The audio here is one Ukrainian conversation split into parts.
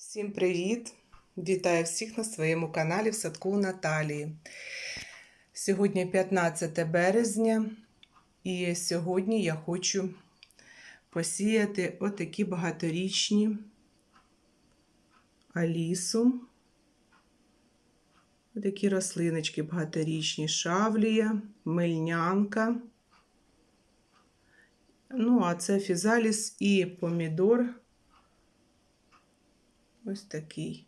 Всім привіт! Вітаю всіх на своєму каналі в садку Наталії. Сьогодні 15 березня, і сьогодні я хочу посіяти отакі багаторічні алісу. Отакі рослиночки багаторічні, шавлія, мильнянка. Ну, а це фізаліс і помідор. Ось такий.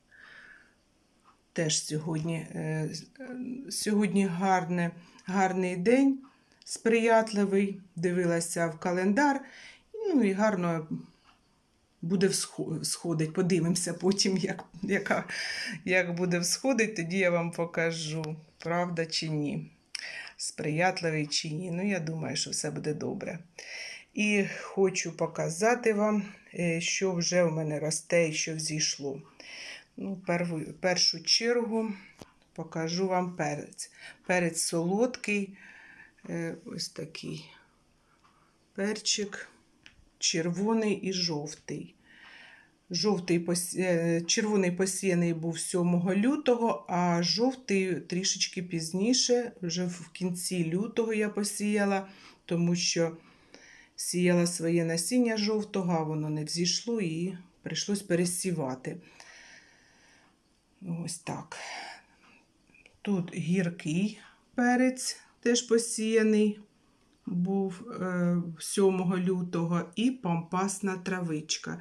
Теж сьогодні е, сьогодні гарне, гарний день, сприятливий. Дивилася в календар. Ну і гарно буде всходить. Подивимося потім, як, яка, як буде всходить, тоді я вам покажу, правда чи ні. Сприятливий чи ні. Ну, я думаю, що все буде добре. І хочу показати вам, що вже в мене росте і що взійшло. Ну, першу, першу чергу покажу вам перець. Перець солодкий, ось такий перчик, червоний і жовтий. Жовтий, Червоний посіяний був 7 лютого, а жовтий трішечки пізніше, вже в кінці лютого я посіяла, тому що сіяла своє насіння жовтого, а воно не взійшло і прийшлось пересівати. Ось так. Тут гіркий перець теж посіяний, був 7 лютого, і пампасна травичка.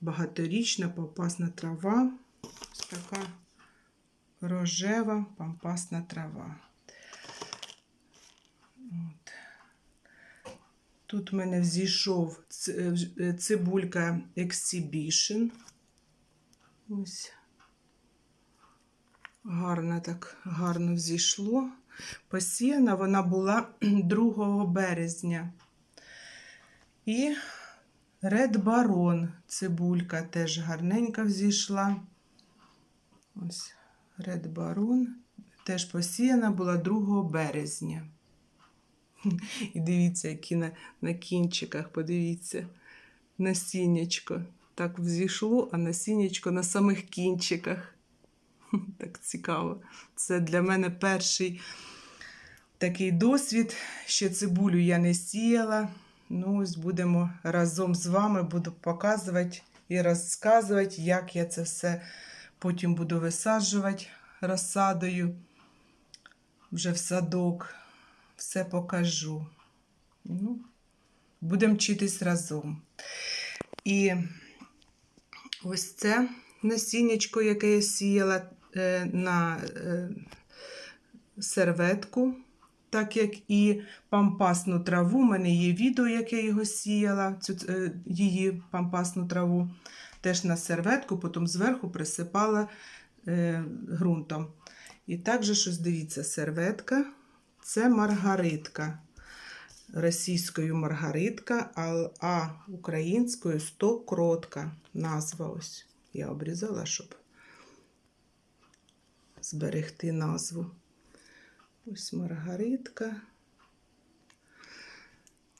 Багаторічна пампасна трава. Ось така рожева пампасна трава. От. Тут в мене взійшов цибулька Exhibition. Ось. Гарно так гарно взійшло. Посіяна вона була 2 березня. І Red Baron цибулька теж гарненько взійшла. Ось Red Baron теж посіяна була 2 березня. І дивіться, які на на кінчиках, подивіться, насіннячко. Так взійшло, а насіннячко на самих кінчиках. Так цікаво. Це для мене перший такий досвід. Ще цибулю я не сіяла. Ну, ось будемо разом з вами буду показувати і розказувати, як я це все потім буду висаджувати розсадою вже в садок все покажу. Ну, Будемо вчитись разом. І ось це насіннячко, яке я сіяла е, на е, серветку, так як і пампасну траву. У мене є відео, як я його сіяла, цю, е, її пампасну траву, теж на серветку, потім зверху присипала ґрунтом. І також, ось дивіться, серветка. Це маргаритка. Російською маргаритка, а українською стокротка. Назва ось. Я обрізала, щоб зберегти назву. Ось маргаритка.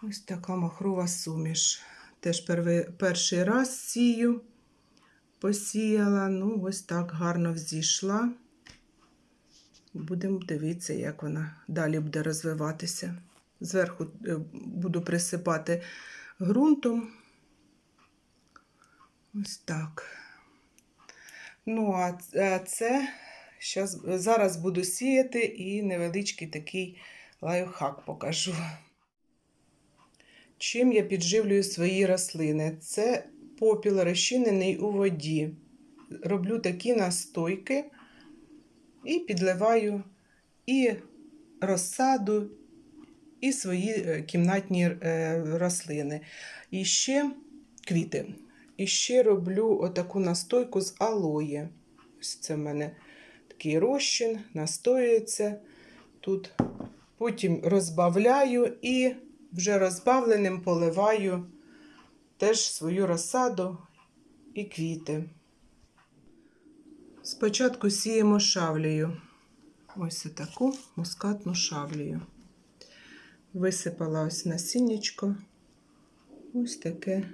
Ось така махрова суміш. Теж перший раз сію, посіяла, ну, ось так гарно взійшла. Будемо дивитися, як вона далі буде розвиватися. Зверху е, буду присипати ґрунтом. Ось так. Ну, а це щас, зараз буду сіяти і невеличкий такий лайфхак покажу. Чим я підживлюю свої рослини? Це попіл розчинений у воді. Роблю такі настойки. І підливаю і розсаду, і свої е, кімнатні е, рослини. І ще квіти. І ще роблю отаку настойку з алої. Ось це в мене такий розчин, настоюється тут. Потім розбавляю і вже розбавленим поливаю теж свою розсаду і квіти. Спочатку сіємо шавлею. Ось таку мускатну шавлею. Висипала ось насіннячко. Ось таке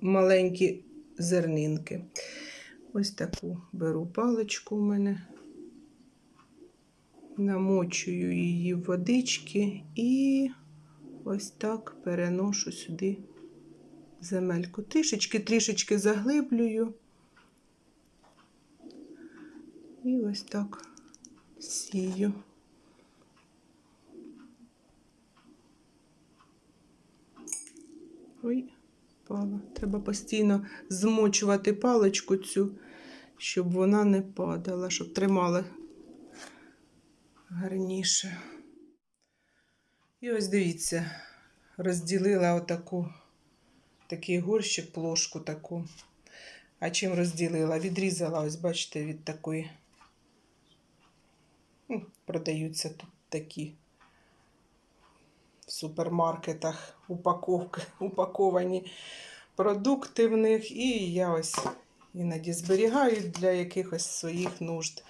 маленькі зернинки. Ось таку беру паличку у мене, намочую її в водички і ось так переношу сюди земельку. Трішечки, трішечки заглиблюю. І ось так сію. Ой, пала. Треба постійно змочувати паличку цю, щоб вона не падала, щоб тримала гарніше. І ось дивіться, розділила отаку, такий горщик, плошку таку. А чим розділила? Відрізала, ось бачите, від такої. Ну, Продаються тут такі в супермаркетах упаковки, упаковані продукти в них. І я ось іноді зберігаю для якихось своїх нужд.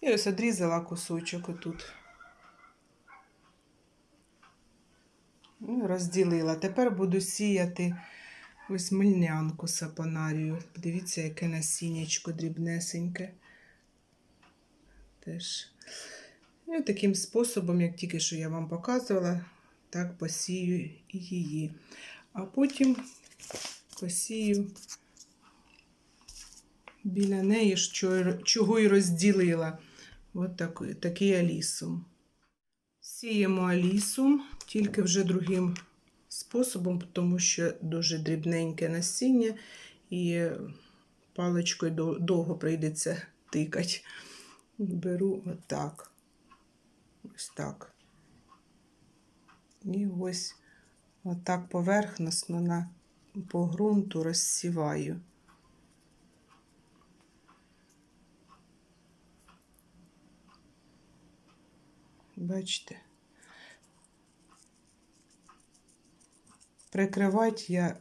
І ось одрізала кусочок отут. Ну, розділила. Тепер буду сіяти ось мильнянку сапонарію. Подивіться, яке насіннячко дрібнесеньке. Теж. І таким способом, як тільки що я вам показувала, так посію її. А потім посію біля неї, що, чого і розділила. От так, такий алісум. Сіємо алісум, тільки вже другим способом, тому що дуже дрібненьке насіння і паличкою довго прийдеться тикати. Беру отак. Ось так. І ось отак поверхносно на, по ґрунту розсіваю. Бачите? Прикривати я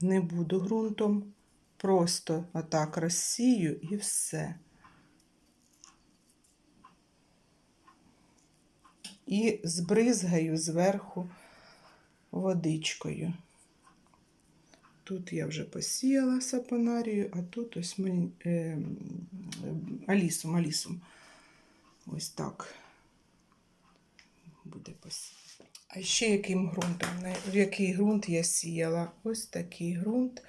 не буду ґрунтом, просто отак розсію і все. І збризгаю зверху водичкою. Тут я вже посіяла сапонарію, а тут ось ми, е, алісум, алісум. Ось так буде посіяно. А ще яким ґрунтом? В який ґрунт я сіяла? Ось такий ґрунт.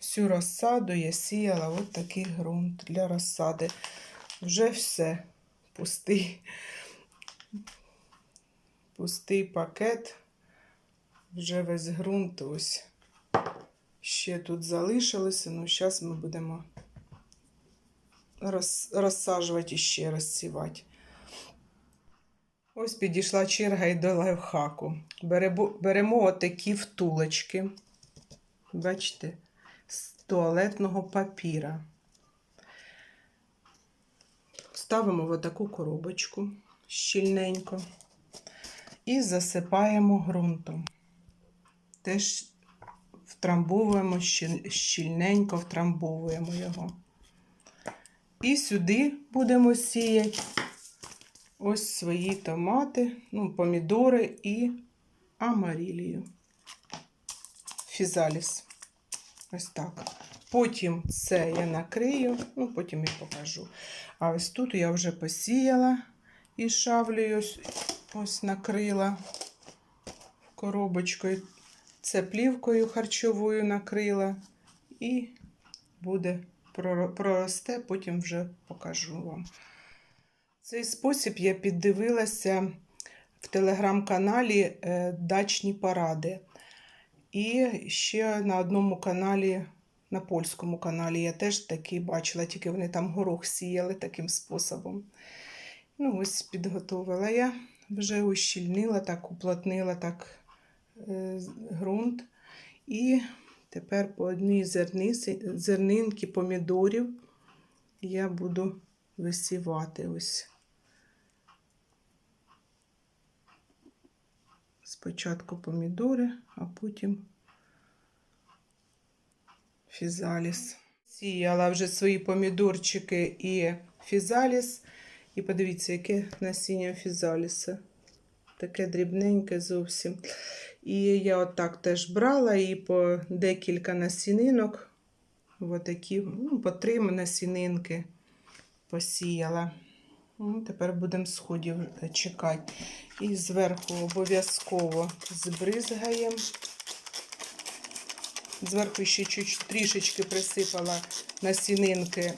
Всю розсаду я сіяла ось такий ґрунт для розсади. Вже все пустий. Пустий пакет. Вже весь ґрунт ось ще тут залишилося. Ну, зараз ми будемо роз, розсаджувати і ще розсівати. Ось підійшла черга і до лайфхаку. Беремо, беремо отакі втулочки. Бачите, з туалетного папіра. Ставимо в таку коробочку щільненько і засипаємо ґрунтом. Теж втрамбовуємо щільненько, втрамбовуємо його. І сюди будемо сіяти ось свої томати, ну, помідори і амарілію. Фізаліс. Ось так. Потім це я накрию, ну, потім і покажу. А ось тут я вже посіяла і шавлею ось, накрила коробочкою. Це плівкою харчовою накрила. І буде проросте, потім вже покажу вам. Цей спосіб я піддивилася в телеграм-каналі е, Дачні поради. І ще на одному каналі, на польському каналі, я теж такий бачила, тільки вони там горох сіяли таким способом. Ну, ось підготовила я, вже ущільнила, так, уплотнила так е, ґрунт. І тепер по одній зерниці, зернинки помідорів я буду висівати ось. Спочатку помідори, а потім фізаліс. Сіяла вже свої помідорчики і фізаліс. І подивіться, яке насіння фізаліса. Таке дрібненьке зовсім. І я отак теж брала і по декілька насінинок отакі, ну, по три насінинки посіяла. Ну, тепер будемо сходів чекати. І зверху обов'язково збризгаємо. Зверху ще чуть трішечки присипала насінинки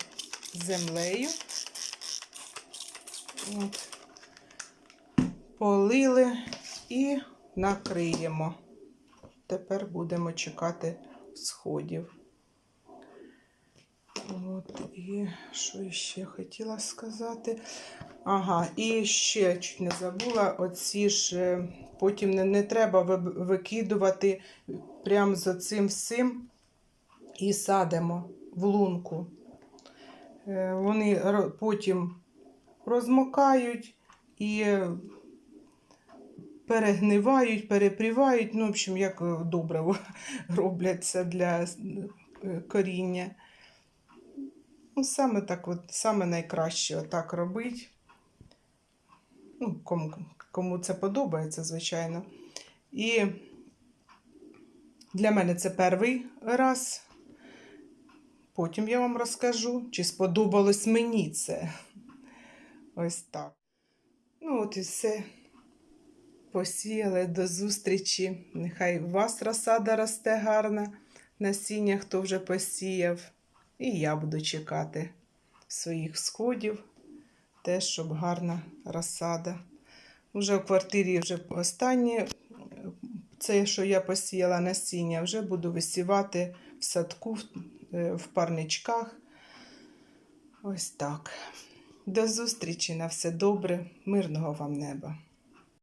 землею. От. Полили і накриємо. Тепер будемо чекати сходів. От, і що ще хотіла сказати? Ага, і ще чуть не забула, оці ж е, потім не, не треба викидувати прямо з оцим всім і садимо в лунку. Е, Вони потім розмокають і е, перегнивають, перепрівають. Ну, в общем, як е, добриво робляться для е, коріння. Ну, саме так, от, саме найкраще отак робити. Ну, кому, кому це подобається, звичайно. І для мене це перший раз. Потім я вам розкажу, чи сподобалось мені це. Ось так. Ну, от і все. Посіяли до зустрічі. Нехай у вас розсада росте гарна, насіння, хто вже посіяв. І я буду чекати своїх сходів, теж, щоб гарна розсада. Уже в квартирі вже останнє, це, що я посіяла насіння, вже буду висівати в садку, в, е, парничках. Ось так. До зустрічі на все добре, мирного вам неба.